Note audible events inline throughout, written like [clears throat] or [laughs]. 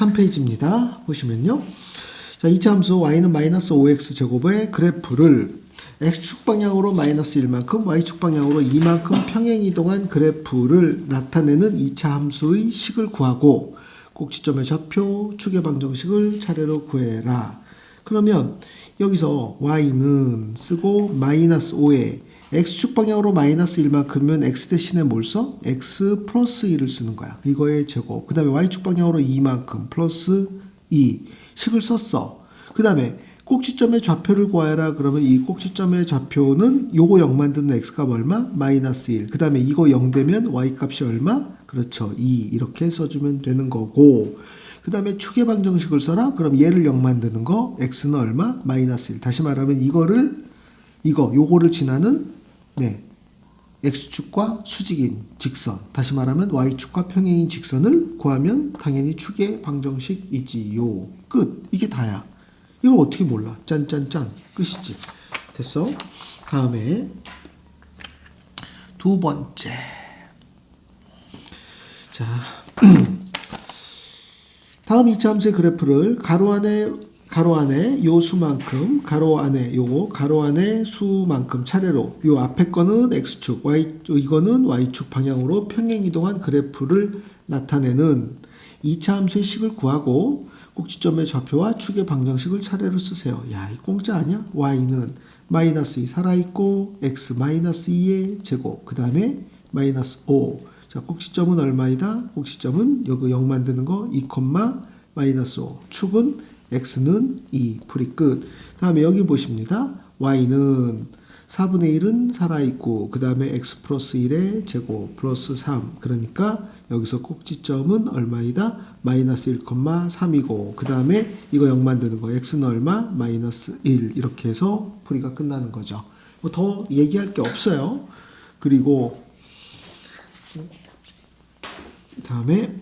13페이지입니다. 보시면요. 자, 이차 함수 y는 마이너스 5x 제곱의 그래프를 x축 방향으로 마이너스 1만큼, y축 방향으로 2만큼 평행 이동한 그래프를 나타내는 2차 함수의 식을 구하고 꼭지점의 좌표, 축의 방정식을 차례로 구해라. 그러면 여기서 y는 쓰고 마이너스 5에 x축 방향으로 마이너스 1만큼이면 x 대신에 뭘 써? x 플러스 2를 쓰는 거야. 이거의 제곱. 그 다음에 y축 방향으로 2만큼 플러스 2 식을 썼어. 그 다음에 꼭지점의 좌표를 구하라 그러면 이 꼭지점의 좌표는 요거 0 만드는 x값 얼마? 마이너스 1. 그 다음에 이거 0 되면 y 값이 얼마? 그렇죠. 2 이렇게 써주면 되는 거고 그 다음에 축의 방정식을 써라? 그럼 얘를 0 만드는 거 x는 얼마? 마이너스 1. 다시 말하면 이거를 이거 요거를 지나는 네 x축과 수직인 직선 다시 말하면 y축과 평행인 직선을 구하면 당연히 축의 방정식이지요. 끝. 이게 다야. 이걸 어떻게 몰라? 짠짠짠. 끝이지. 됐어? 다음에 두 번째. 자. [clears throat] 다음 이차 함수의 그래프를 가로 안에 가로 안에 요 수만큼 가로 안에 요거 가로 안에 수만큼 차례로 요 앞에 거는 x축 y 이거는 y축 방향으로 평행 이동한 그래프를 나타내는 2차 함수의 식을 구하고 꼭지점의 좌표와 축의 방정식을 차례로 쓰세요. 야, 이 공짜 아니야? y는 마이너스 2 살아있고 x 마이너스 2의 제곱 그 다음에 마이너스 5 자, 꼭지점은 얼마이다? 꼭지점은 여기 0 만드는 거 2, 마이너스 5 축은 x는 2 풀이 끝. 다음에 여기 보십니다. y는 4분의 1은 살아있고 그 다음에 x 플러스 1의 제곱 플러스 3 그러니까 여기서 꼭지점은 얼마이다? 마이너스 1,3이고 그 다음에 이거 0 만드는 거 x는 얼마? 마이너스 1 이렇게 해서 풀이가 끝나는 거죠. 뭐 더 얘기할 게 없어요. 그리고 다음에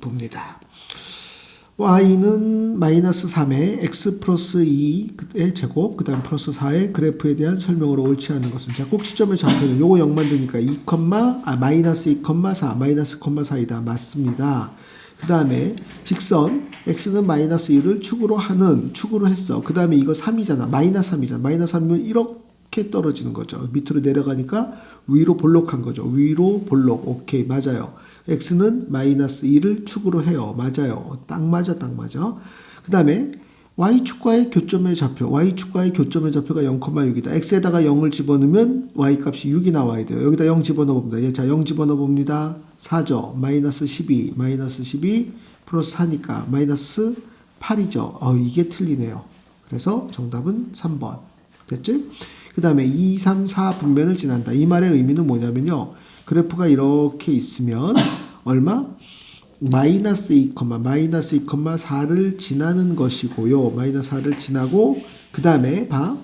봅니다. Y는 마이너스 3의 x 플러스 2의 제곱, 그 다음 플러스 4의 그래프에 대한 설명으로 옳지 않은 것은. 자, 꼭지점의 좌표는 요거 0 만드니까 2, 아, 마이너스 2,4, 마이너스 4이다. 맞습니다. 그 다음에 직선, x는 마이너스 1을 축으로 하는, 축으로 했어. 그 다음에 이거 3이잖아. 마이너스 3이잖아. 마이너스 3이면 이렇게 떨어지는 거죠. 밑으로 내려가니까 위로 볼록한 거죠. 위로 볼록. 오케이. 맞아요. X는 마이너스 2를 축으로 해요. 맞아요. 딱 맞아, 딱 맞아. 그 다음에 y축과의 교점의 좌표, y축과의 교점의 좌표가 0,6이다. x에다가 0을 집어넣으면 y값이 6이 나와야 돼요. 여기다 0 집어넣어 봅니다. 예, 자, 0 집어넣어 봅니다. 4죠. 마이너스 12, 마이너스 12 플러스 4니까 마이너스 8이죠. 어, 이게 틀리네요. 그래서 정답은 3번. 됐지? 그 다음에 2, 3, 4 분면을 지난다. 이 말의 의미는 뭐냐면요. 그래프가 이렇게 있으면 얼마? 마이너스 2, 마이너스 2,4를 지나는 것이고요. 마이너스 4를 지나고 그 다음에 봐.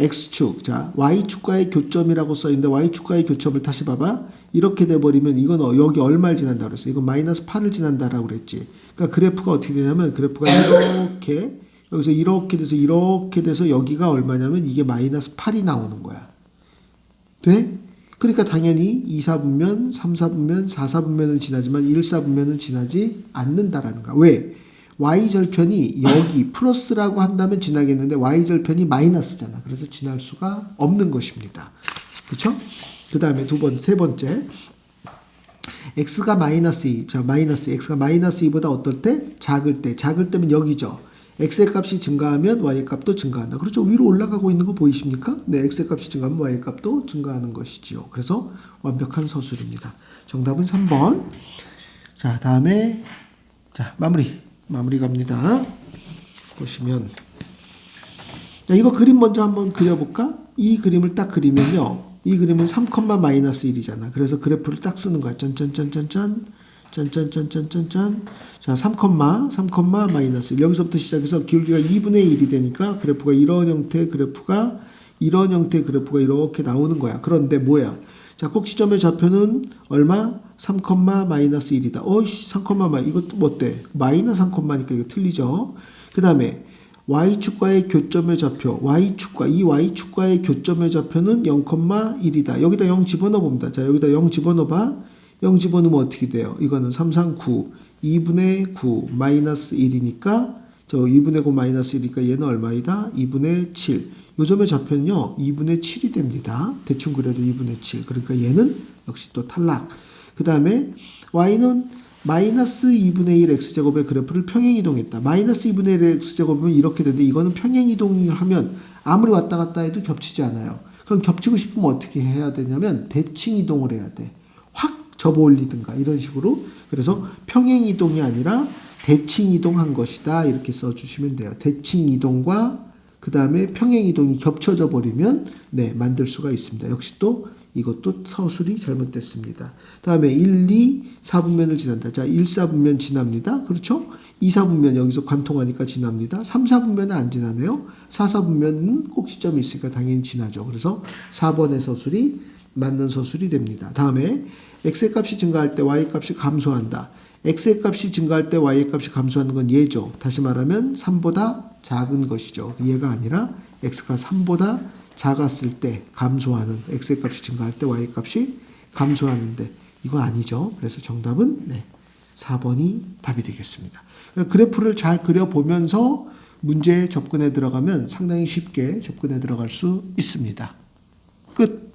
x축, 자 y축과의 교점이라고 써있는데 y축과의 교점을 다시 봐봐. 이렇게 돼버리면 이건 어, 여기 얼마를 지난다 그랬어. 이건 마이너스 8을 지난다라고 그랬지. 그러니까 그래프가 어떻게 되냐면 그래프가 이렇게 여기서 이렇게 돼서 이렇게 돼서 여기가 얼마냐면 이게 마이너스 8이 나오는 거야. 돼? 그러니까 당연히 2, 4분면, 3, 4분면, 4, 4분면은 지나지만 1, 4분면은 지나지 않는다라는 거야. 왜? y절편이 여기 [laughs] 플러스라고 한다면 지나겠는데 y절편이 마이너스잖아. 그래서 지날 수가 없는 것입니다. 그렇죠? 그 다음에 두 번, 세 번째. x가 마이너스 2, 자, 마이너스 2, x가 마이너스 2보다 어떨 때? 작을 때. 작을 때면 여기죠. X의 값이 증가하면 y의 값도 증가한다. 그렇죠? 위로 올라가고 있는 거 보이십니까? 네, x의 값이 증가하면 y의 값도 증가하는 것이지요. 그래서 완벽한 서술입니다. 정답은 3번. 자, 다음에 자, 마무리. 마무리 갑니다. 보시면 자, 이거 그림 먼저 한번 그려볼까? 이 그림을 딱 그리면요. 이 그림은 3, 마이너스 1이잖아. 그래서 그래프를 딱 쓰는 거야. 짠짠짠짠짠. 짠짠짠짠짠짠. 자, 3, 3, 마이너스 1. 여기서부터 시작해서 기울기가 2분의 1이 되니까 그래프가 이런 형태의 그래프가 이런 형태의 그래프가 이렇게 나오는 거야. 그런데 뭐야? 자, 꼭지점의 좌표는 얼마? 3, 마이너스 1이다. 어이씨, 3, 마, 이것도 뭐 어때? 마이너스 3,니까 이거 틀리죠? 그 다음에 y축과의 교점의 좌표, y축과, 이 y축과의 교점의 좌표는 0,1이다. 여기다 0 집어넣어 봅니다. 자, 여기다 0 집어넣어 봐. 0 집어넣으면 어떻게 돼요? 이거는 3, 3, 9. 2분의 9 마이너스 1이니까 저 2분의 9 마이너스 1이니까 얘는 얼마이다? 2분의 7. 요 점의 좌표는요 2분의 7이 됩니다. 대충 그려도 2분의 7. 그러니까 얘는 역시 또 탈락. 그 다음에 y는 마이너스 2분의 1 x제곱의 그래프를 평행이동했다. 마이너스 2분의 1 x제곱이면 이렇게 되는데 이거는 평행이동을 하면 아무리 왔다 갔다 해도 겹치지 않아요. 그럼 겹치고 싶으면 어떻게 해야 되냐면 대칭 이동을 해야 돼. 확 접어 올리든가 이런 식으로. 그래서 평행 이동이 아니라 대칭 이동한 것이다. 이렇게 써주시면 돼요. 대칭 이동과 그 다음에 평행 이동이 겹쳐져 버리면 네 만들 수가 있습니다. 역시 또 이것도 서술이 잘못됐습니다. 다음에 1, 2, 4분면을 지난다. 자, 1, 4분면 지납니다. 그렇죠? 2, 4분면 여기서 관통하니까 지납니다. 3, 4분면은 안 지나네요. 4, 4분면은 꼭 시점이 있으니까 당연히 지나죠. 그래서 4번의 서술이 맞는 서술이 됩니다. 다음에 x의 값이 증가할 때 y 값이 감소한다. x의 값이 증가할 때 y의 값이 감소하는 건 얘죠. 다시 말하면 3보다 작은 것이죠. 얘가 아니라 x가 3보다 작았을 때 감소하는 x의 값이 증가할 때 y의 값이 감소하는데 이거 아니죠. 그래서 정답은 네. 4번이 답이 되겠습니다. 그래프를 잘 그려보면서 문제에 접근해 들어가면 상당히 쉽게 접근해 들어갈 수 있습니다. 끝.